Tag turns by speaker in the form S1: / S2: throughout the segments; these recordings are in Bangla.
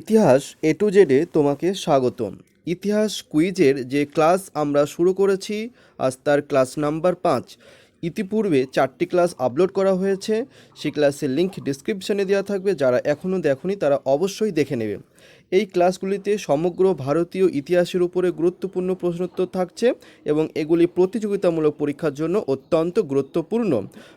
S1: ইতিহাস এ টু জেডে তোমাকে স্বাগতম। ইতিহাস কুইজের যে ক্লাস আমরা শুরু করেছি, আজ তার ক্লাস নাম্বার পাঁচ। ইতিপূর্বে চারটি ক্লাস আপলোড করা হয়েছে, সেই ক্লাসের লিঙ্ক ডিসক্রিপশানে দেওয়া থাকবে, যারা এখনও দেখনি তারা অবশ্যই দেখে নেবে। এই ক্লাসগুলিতে সমগ্র ভারতীয় ইতিহাসের উপরে গুরুত্বপূর্ণ প্রশ্নোত্তর থাকছে এবং এগুলি প্রতিযোগিতামূলক পরীক্ষার জন্য অত্যন্ত গুরুত্বপূর্ণ।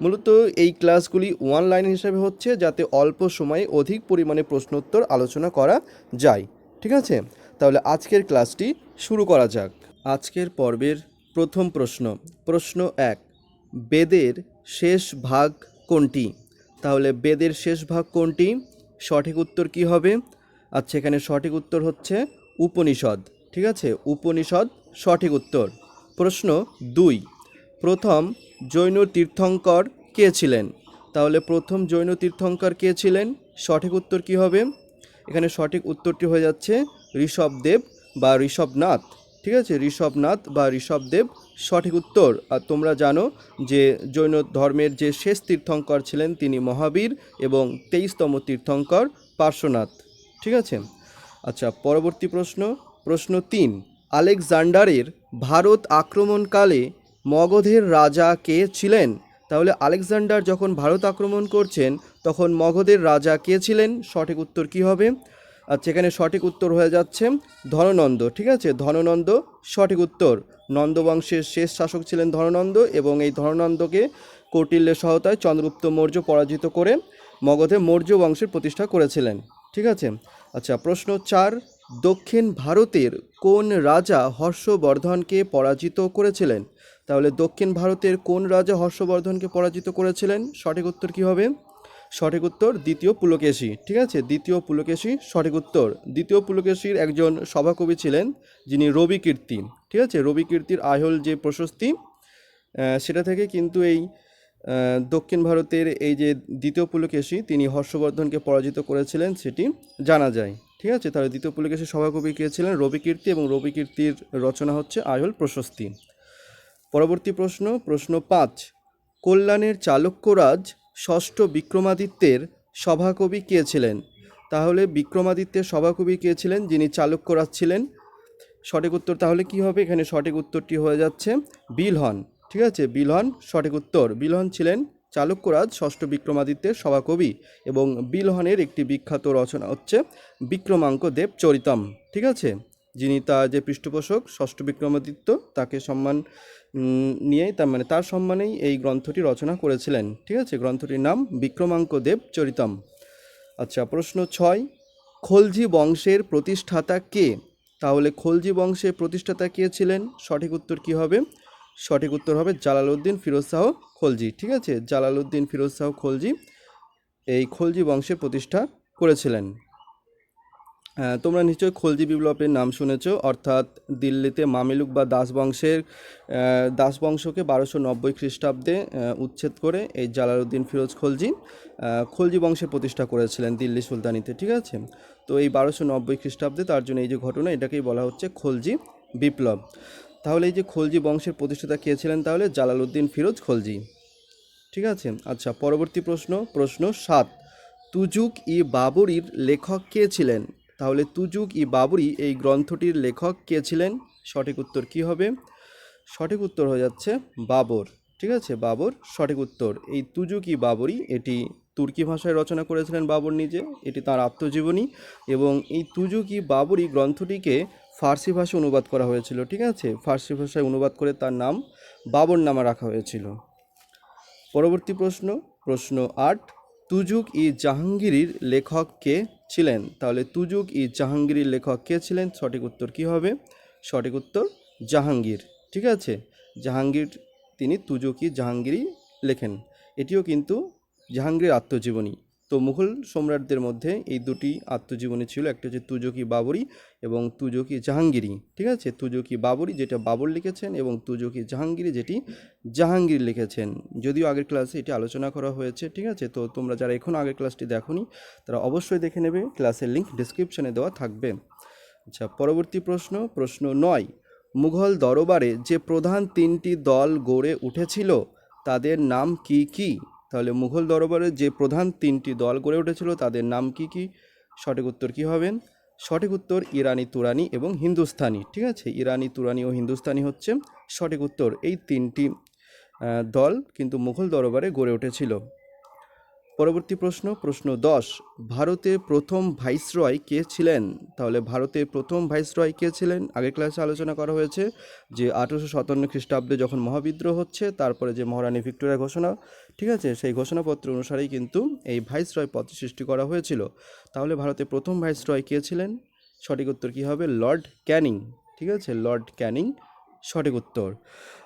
S1: মূলত এই ক্লাসগুলি ওয়ান লাইন হিসাবে হচ্ছে যাতে অল্প সময়ে অধিক পরিমাণে প্রশ্নোত্তর আলোচনা করা যায়। ঠিক আছে? তাহলে আজকের ক্লাসটি শুরু করা যাক। আজকের পর্বের প্রথম প্রশ্ন। প্রশ্ন এক, বেদের শেষ ভাগ কোনটি? তাহলে বেদের শেষ ভাগ কোনটি? সঠিক উত্তর কি হবে? আচ্ছা এখানে সঠিক উত্তর হচ্ছে উপনিষদ। ঠিক আছে? উপনিষদ, সঠিক উত্তর। প্রশ্ন দুই। প্রথম জৈন তীর্থঙ্কর কে ছিলেন? তাহলে প্রথম জৈন তীর্থঙ্কর কে ছিলেন? সঠিক উত্তর কি হবে? এখানে সঠিক উত্তরটি হয়ে যাচ্ছে ঋষভদেব বা ঋষভনাথ। ঠিক আছে? ঋষভনাথ বা ঋষভদেব, সঠিক উত্তর। আর তোমরা জানো যে জৈন ধর্মের যে শেষ তীর্থঙ্কর ছিলেন তিনি মহাবীর এবং তেইশতম তীর্থঙ্কর পার্শ্বনাথ। ঠিক আছে? আচ্ছা পরবর্তী প্রশ্ন। প্রশ্ন তিন, আলেকজান্ডারের ভারত আক্রমণকালে মগধের রাজা কে ছিলেন? তাহলে আলেকজান্ডার যখন ভারত আক্রমণ করছেন, তখন মগধের রাজা কে ছিলেন? সঠিক উত্তর কি হবে? আচ্ছা এখানে সঠিক উত্তর হয়ে যাচ্ছে ধননন্দ, ঠিক আছে? ধননন্দ, সঠিক উত্তর। নন্দবংশের শেষ শাসক ছিলেন ধননন্দ এবং এই ধননন্দকে কৌটিল্যের সহায়তায় চন্দ্রগুপ্ত মৌর্য পরাজিত করে মগধে মৌর্য বংশের প্রতিষ্ঠা করেছিলেন। ঠিক আছে? আচ্ছা প্রশ্ন চার, দক্ষিণ ভারতের কোন রাজা হর্ষবর্ধনকে পরাজিত করেছিলেন? তাহলে দক্ষিণ ভারতের কোন রাজা হর্ষবর্ধনকে পরাজিত করেছিলেন? সঠিক উত্তর কী হবে? সঠিক উত্তর, দ্বিতীয় পুলকেশী, ঠিক আছে? দ্বিতীয় পুলকেশী, সঠিক উত্তর। দ্বিতীয় পুলকেশীর একজন সভাকবি ছিলেন, যিনি রবি কীর্তি, ঠিক আছে? রবি কীর্তির আহল যে প্রশস্তি সেটা থেকে কিন্তু এই দক্ষিণ ভারতের এই যে দ্বিতীয় পুলকেশী, তিনি হর্ষবর্ধনকে পরাজিত করেছিলেন, সেটি জানা যায়। ঠিক আছে? তাহলে দ্বিতীয় পুলকেশীর সভাকবি কে ছিলেন? রবি কীর্তি এবং রবিকীর্তির রচনা হচ্ছে আয়ল প্রশস্তি। পরবর্তী প্রশ্ন প্রশ্ন পাঁচ, কল্যাণের চালুক্যরাজ ষষ্ঠ বিক্রমাদিত্যের সভাকবি কে ছিলেন? তাহলে বিক্রমাদিত্যের সভাকবি কে ছিলেন? যিনি চালুক্যরাজ ছিলেন। সঠিক উত্তর তাহলে কি হবে? এখানে সঠিক উত্তরটি হয়ে যাচ্ছে, বিলহন। ঠিক আছে, বিলহন, সঠিক উত্তর। বিলহন ছিলেন চালুক্যরাজ, ষষ্ঠ বিক্রমাদিত্যের সভাকবি এবং বিলহনের একটি বিখ্যাত রচনা হচ্ছে বিক্রমাঙ্ক দেব চরিতম। ঠিক আছে? যিনি তার যে পৃষ্ঠপোষক, ষষ্ঠ বিক্রমাদিত্য, তাকে সম্মান নিয়েই তার মানে তার সম্মানেই এই গ্রন্থটি রচনা করেছিলেন। ঠিক আছে? গ্রন্থটির নাম বিক্রমাঙ্ক দেব চরিতম। আচ্ছা প্রশ্ন ছয়। খলজি বংশের প্রতিষ্ঠাতা কে? তাহলে খলজি বংশের প্রতিষ্ঠাতা কে ছিলেন? সঠিক উত্তর কি হবে? সঠিক উত্তর হবে জালালউদ্দিন ফিরোজ শাহ খলজি। ঠিক আছে? জালালউদ্দিন ফিরোজ শাহ খলজি এই খলজি বংশের প্রতিষ্ঠা করেছিলেন। তোমরা নিশ্চয়ই খলজি বিপ্লবের নাম শুনেছ। অর্থাৎ দিল্লিতে মামেলুক বা দাস বংশের দাস বংশকে বারোশো নব্বই খ্রিস্টাব্দে উচ্ছেদ করে এই জালালউদ্দিন ফিরোজ খলজি খলজি বংশের প্রতিষ্ঠা করেছিলেন দিল্লি সুলতানিতে। ঠিক আছে? তো এই বারোশো নব্বই খ্রিস্টাব্দে তার জন্য এই যে ঘটনা এটাকেই বলা হচ্ছে খলজি বিপ্লব। তাহলে এই যে খলজি বংশের প্রতিষ্ঠাতা কে ছিলেন তাহলে? জালালউদ্দিন ফিরোজ খলজি। ঠিক আছে? আচ্ছা পরবর্তী প্রশ্ন প্রশ্ন সাত। তুজুক ই বাবরির লেখক কে ছিলেন? তাহলে তুজুক ই বাবরি এই গ্রন্থটির লেখক কে ছিলেন? সঠিক উত্তর কি হবে? সঠিক উত্তর হয়ে যাচ্ছে বাবর। ঠিক আছে? বাবর, সঠিক উত্তর। এই তুজুক ই বাবরি, এটি তুর্কি ভাষায় রচনা করেছিলেন বাবর নিজে। এটি তার আত্মজীবনী এবং এই তুজুক বাবরি গ্রন্থটিকে ফার্সি ভাষায় অনুবাদ করা হয়েছিল, ঠিক আছে? ফার্সি ভাষায় অনুবাদ করে তার নাম বাবর নামা রাখা হয়েছিল। পরবর্তী প্রশ্ন প্রশ্ন আট, তুজুক ই জাহাঙ্গীরের লেখক কে ছিলেন? তাহলে তুজুক ই জাহাঙ্গীরের লেখক কে ছিলেন? সঠিক উত্তর কি হবে? সঠিক উত্তর জাহাঙ্গীর, ঠিক আছে? জাহাঙ্গীর, তিনি তুজুক ই জাহাঙ্গীরই লেখেন। এটিও কিন্তু জাহাঙ্গীর আত্মজীবনী। তো মুঘল সম্রাটদের মধ্যে এই দুটি আত্মজীবনী ছিল। একটা হচ্ছে তুজকি বাবরি এবং তুজকি জাহাঙ্গীরি ঠিক আছে? তুজকি বাবরি যেটা বাবর লিখেছেন এবং তুজকি জাহাঙ্গীরি যেটি জাহাঙ্গীর লিখেছেন। যদিও আগের ক্লাসে এটি আলোচনা করা হয়েছে, ঠিক আছে? তো তোমরা যারা এখনও আগের ক্লাসটি দেখোনি, তারা অবশ্যই দেখে নেবে, ক্লাসের লিঙ্ক ডিসক্রিপশনে দেওয়া থাকবে। আচ্ছা পরবর্তী প্রশ্ন প্রশ্ন নয়। মুঘল দরবারে যে প্রধান তিনটি দল গড়ে উঠেছিল, তাদের নাম কি কি? তাহলে মুঘল দরবারে যে প্রধান তিনটি দল গড়ে উঠেছিল, তাদের নাম কি কি? সঠিক উত্তর কী হবেন? সঠিক উত্তর ইরানি তুরানি এবং হিন্দুস্তানি, ঠিক আছে? ইরানি তুরানি ও হিন্দুস্তানি হচ্ছে সঠিক উত্তর। এই তিনটি দল কিন্তু মুঘল দরবারে গড়ে উঠেছিল। পরবর্তী প্রশ্ন প্রশ্ন দশ, ভারতের প্রথম ভাইসরয় কে ছিলেন? তাহলে ভারতের প্রথম ভাইসরয় কে ছিলেন? আগের ক্লাসে আলোচনা করা হয়েছে যে আঠেরোশো সাতান্ন খ্রিস্টাব্দে যখন মহাবিদ্রোহ হচ্ছে, তারপরে যে মহারানী ভিক্টোরিয়া ঘোষণা, ঠিক আছে? সেই ঘোষণাপত্র অনুসারেই কিন্তু এই ভাইসরয় পদ সৃষ্টি করা হয়েছিল। তাহলে ভারতের প্রথম ভাইসরয় কে ছিলেন? সঠিক উত্তর কী হবে? লর্ড ক্যানিং, ঠিক আছে? লর্ড ক্যানিং সঠিক উত্তর।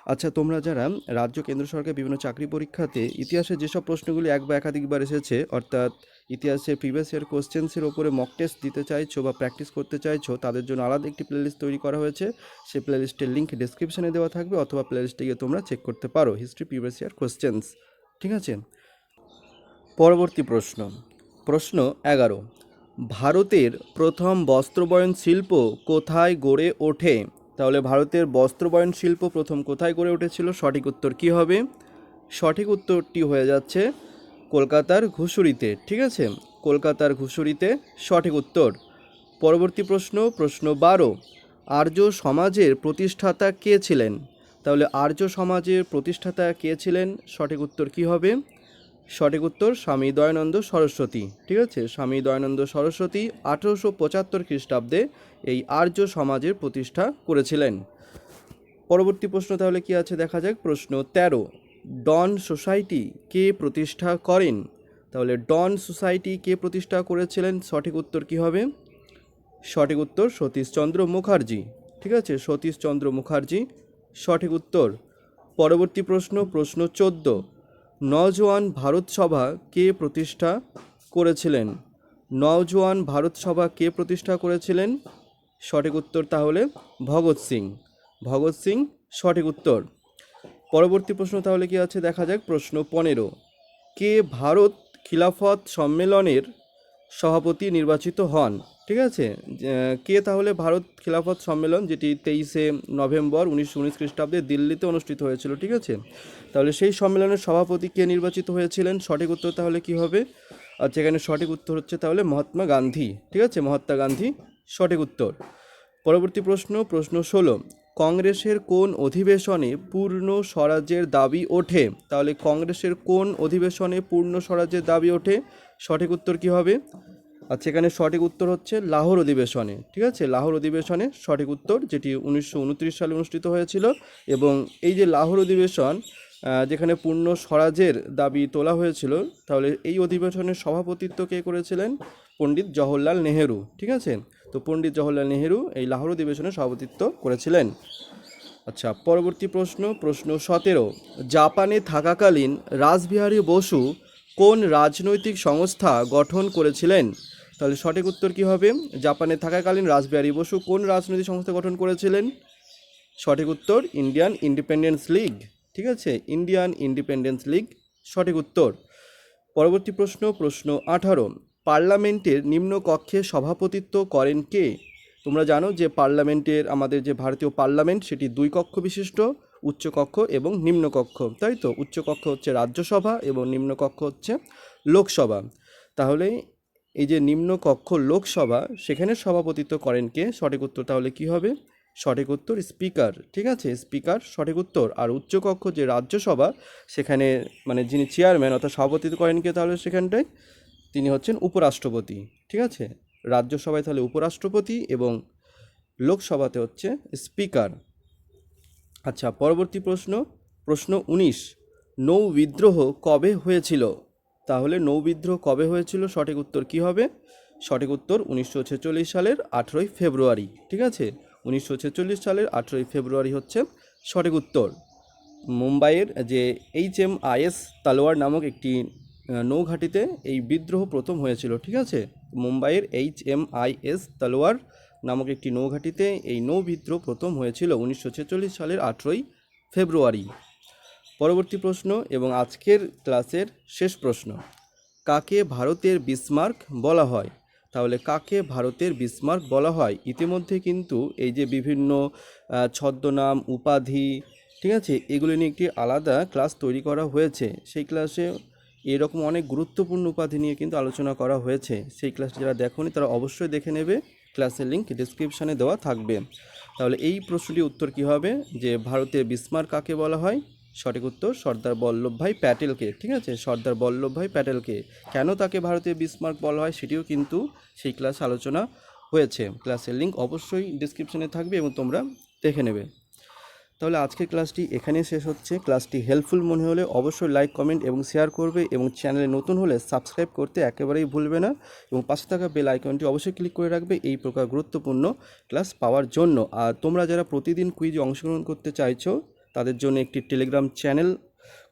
S1: আচ্ছা তোমরা যারা রাজ্য, কেন্দ্র সরকার বিভিন্ন চাকরি পরীক্ষাতে ইতিহাসের যেসব প্রশ্নগুলি এক বা একাধিকবার এসেছে, অর্থাৎ ইতিহাসের প্রিভিয়াস ইয়ার কোশ্চেন্সের ওপরে মক টেস্ট দিতে চাইছো বা প্র্যাকটিস করতে চাইছো, তাদের জন্য আলাদা একটি প্লেলিস্ট তৈরি করা হয়েছে। সেই প্লেলিস্টের লিঙ্ক ডিসক্রিপশনে দেওয়া থাকবে, অথবা প্লেলিস্টে গিয়ে তোমরা চেক করতে পারো হিস্ট্রি প্রিভিয়াস ইয়ার কোশ্চেন্স ঠিক আছে? পরবর্তী প্রশ্ন। প্রশ্ন এগারো। ভারতের প্রথম বস্ত্রবয়ন শিল্প কোথায় গড়ে ওঠে? তাহলে ভারতের বস্ত্রবয়ন শিল্প প্রথম কোথায় গড়ে উঠেছিল? সঠিক উত্তর কী হবে? সঠিক উত্তরটি হয়ে যাচ্ছে কলকাতার ঘুষুরিতে, ঠিক আছে? কলকাতার ঘুষুরিতে সঠিক উত্তর। পরবর্তী প্রশ্ন প্রশ্ন বারো। আর্য সমাজের প্রতিষ্ঠাতা কে ছিলেন? তাহলে আর্য সমাজের প্রতিষ্ঠাতা কে ছিলেন? সঠিক উত্তর কী হবে? সঠিক উত্তর স্বামী দয়ানন্দ সরস্বতী। ঠিক আছে? স্বামী দয়ানন্দ সরস্বতী আঠেরোশো পঁচাত্তর খ্রিস্টাব্দে এই আর্য সমাজের প্রতিষ্ঠা করেছিলেন। পরবর্তী প্রশ্ন তাহলে কি আছে? দেখা যাক। প্রশ্ন তেরো। ডন সোসাইটি কে প্রতিষ্ঠা করেন? তাহলে ডন সোসাইটি কে প্রতিষ্ঠা করেছিলেন? সঠিক উত্তর কি হবে? সঠিক উত্তর সতীশচন্দ্র মুখার্জি। ঠিক আছে? সতীশচন্দ্র মুখার্জি। সঠিক উত্তর। পরবর্তী প্রশ্ন প্রশ্ন চোদ্দ। নওজোয়ান ভারত সভা কে প্রতিষ্ঠা করেছিলেন? নওজোয়ান ভারত সভা কে প্রতিষ্ঠা করেছিলেন? সঠিক উত্তর তাহলে ভগৎ সিং। ভগৎ সিং, সঠিক উত্তর। পরবর্তী প্রশ্ন তাহলে কি আছে? দেখা যাক, প্রশ্ন পনেরো। কে ভারত খিলাফত সম্মেলনের সভাপতি নির্বাচিত হন? ঠিক আছে? কে তাহলে ভারত খিলাফত সম্মেলন, যেটি তেইশে নভেম্বর উনিশশো উনিশ খ্রিস্টাব্দে দিল্লিতে অনুষ্ঠিত হয়েছিল, ঠিক আছে? তাহলে সেই সম্মেলনের সভাপতি কে নির্বাচিত হয়েছিলেন? সঠিক উত্তর তাহলে কি হবে? আচ্ছা এখানে সঠিক উত্তর হচ্ছে তাহলে মহাত্মা গান্ধী, ঠিক আছে? মহাত্মা গান্ধী, সঠিক উত্তর। পরবর্তী প্রশ্ন প্রশ্ন ষোলো। কংগ্রেসের কোন অধিবেশনে পূর্ণ স্বরাজ্যের দাবি ওঠে? তাহলে কংগ্রেসের কোন অধিবেশনে পূর্ণ স্বরাজ্যের দাবি ওঠে? সঠিক উত্তর কি হবে? আচ্ছা এখানে সঠিক উত্তর হচ্ছে লাহোর অধিবেশনে, ঠিক আছে? লাহোর অধিবেশনে সঠিক উত্তর, যেটি উনিশশো উনত্রিশ সালে অনুষ্ঠিত হয়েছিল এবং এই যে লাহোর অধিবেশন যেখানে পূর্ণ স্বরাজের দাবি তোলা হয়েছিল, তাহলে এই অধিবেশনের সভাপতিত্ব কে করেছিলেন? পণ্ডিত জওহরলাল নেহেরু, ঠিক আছে? তো পণ্ডিত জওহরলাল নেহেরু এই লাহোর অধিবেশনে সভাপতিত্ব করেছিলেন। আচ্ছা পরবর্তী প্রশ্ন প্রশ্ন সতেরো, জাপানে থাকাকালীন রাসবিহারী বসু কোন রাজনৈতিক সংস্থা গঠন করেছিলেন? তাহলে সঠিক উত্তর কী হবে? জাপানে থাকাকালীন রাসবিহারী বসু কোন রাজনৈতিক সংস্থা গঠন করেছিলেন? সঠিক উত্তর, ইন্ডিয়ান ইন্ডিপেন্ডেন্স লিগ। ঠিক আছে? ইন্ডিয়ান ইন্ডিপেন্ডেন্স লিগ, সঠিক উত্তর। পরবর্তী প্রশ্ন প্রশ্ন আঠারো। পার্লামেন্টের নিম্ন কক্ষে সভাপতিত্ব করেন কে? তোমরা জানো যে পার্লামেন্টের, আমাদের যে ভারতীয় পার্লামেন্ট, সেটি দুই কক্ষ বিশিষ্ট উচ্চকক্ষ এবং নিম্নকক্ষ তাই তো? উচ্চকক্ষ হচ্ছে রাজ্যসভা এবং নিম্নকক্ষ হচ্ছে লোকসভা। তাহলে এই যে নিম্নকক্ষ লোকসভা, সেখানে সভাপতিত্ব করেন কে? সঠিক উত্তর তাহলে কি হবে? সঠিক উত্তর স্পিকার, ঠিক আছে? স্পিকার, সঠিক উত্তর। আর উচ্চকক্ষ যে রাজ্যসভা, সেখানে মানে যিনি চেয়ারম্যান অর্থাৎ সভাপতিত্ব করেন কে তাহলে সেখানটায়? তিনি হচ্ছেন উপরাষ্ট্রপতি, ঠিক আছে? রাজ্যসভায় তাহলে উপরাষ্ট্রপতি এবং লোকসভাতে হচ্ছে স্পিকার। আচ্ছা পরবর্তী প্রশ্ন। প্রশ্ন উনিশ। নৌ বিদ্রোহ কবে হয়েছিল? তাহলে নৌ বিদ্রোহ কবে হয়েছিল? সঠিক উত্তর কি হবে? সঠিক উত্তর উনিশশো ছেচল্লিশ সালের আঠেরোই ফেব্রুয়ারি, ঠিক আছে? উনিশশো ছেচল্লিশ সালের আঠেরোই ফেব্রুয়ারি হচ্ছে সঠিক উত্তর। মুম্বাইয়ের যে এইচ এম আইএস তালোয়ার নামক একটি নৌঘাটিতে এই বিদ্রোহ প্রথম হয়েছিল, ঠিক আছে? মুম্বাইয়ের এইচ এম আইএস তালোয়ার নামক একটি নৌঘাটিতে এই নৌ বিদ্রোহ প্রথম হয়েছিল উনিশশো ছেচল্লিশ সালের আঠেরোই ফেব্রুয়ারি। পরবর্তী প্রশ্ন এবং আজকের ক্লাসের শেষ প্রশ্ন। কাকে ভারতের বিসমার্ক বলা হয়? তাহলে কাকে ভারতের বিসমার্ক বলা হয়? ইতিমধ্যে কিন্তু এই যে বিভিন্ন ছদ্মনাম, উপাধি, ঠিক আছে, এগুলি নিয়ে একটি আলাদা ক্লাস তৈরি করা হয়েছে। সেই ক্লাসে এরকম অনেক গুরুত্বপূর্ণ উপাধি নিয়ে কিন্তু আলোচনা করা হয়েছে। সেই ক্লাসটি যারা দেখোনি, তারা অবশ্যই দেখে নেবে। ক্লাসের লিঙ্ক ডিসক্রিপশানে দেওয়া থাকবে। তাহলে এই প্রশ্নটির উত্তর কী হবে? যে ভারতের বিস্মার কাকে বলা হয়? সঠিক উত্তর সর্দার বল্লভভাই প্যাটেলকে, ঠিক আছে? সর্দার বল্লভভাই প্যাটেলকে। কেন তাকে ভারতীয় বিসমার্ক বলা হয় সেটিও কিন্তু সেই ক্লাস আলোচনা হয়েছে। ক্লাসের লিঙ্ক অবশ্যই ডিসক্রিপশনে থাকবে এবং তোমরা দেখে নেবে। তাহলে আজকের ক্লাসটি এখানেই শেষ হচ্ছে। ক্লাসটি হেল্পফুল মনে হলে অবশ্যই লাইক কমেন্ট এবং শেয়ার করবে এবং চ্যানেলে নতুন হলে সাবস্ক্রাইব করতে একেবারেই ভুলবে না এবং পাশে থাকা বেল আইকনটি অবশ্যই ক্লিক করে রাখবে এই প্রকার গুরুত্বপূর্ণ ক্লাস পাওয়ার জন্য। আর তোমরা যারা প্রতিদিন কুইজে অংশগ্রহণ করতে চাইছো তাদের জন্য একটি টেলিগ্রাম চ্যানেল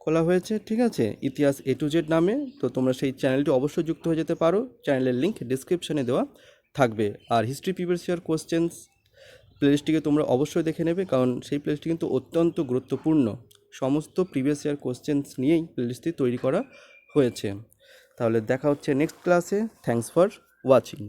S1: খোলা হয়েছে, ঠিক আছে? ইতিহাস এ টু জেড নামে। তো তোমরা সেই চ্যানেলটি অবশ্যই যুক্ত হয়ে যেতে পারো। চ্যানেলের লিঙ্ক ডিসক্রিপশনে দেওয়া থাকবে। আর হিস্ট্রি প্রিভিয়াস ইয়ার কোশ্চেন্স প্লেলিস্টটিকে তোমরা অবশ্যই দেখে নেবে, কারণ সেই প্লেলিস্টটি কিন্তু অত্যন্ত গুরুত্বপূর্ণ। সমস্ত প্রিভিয়াস ইয়ার কোশ্চেন্স নিয়েই প্লেলিস্টটি তৈরি করা হয়েছে। তাহলে দেখা হচ্ছে নেক্সট ক্লাসে থ্যাংকস ফর ওয়াচিং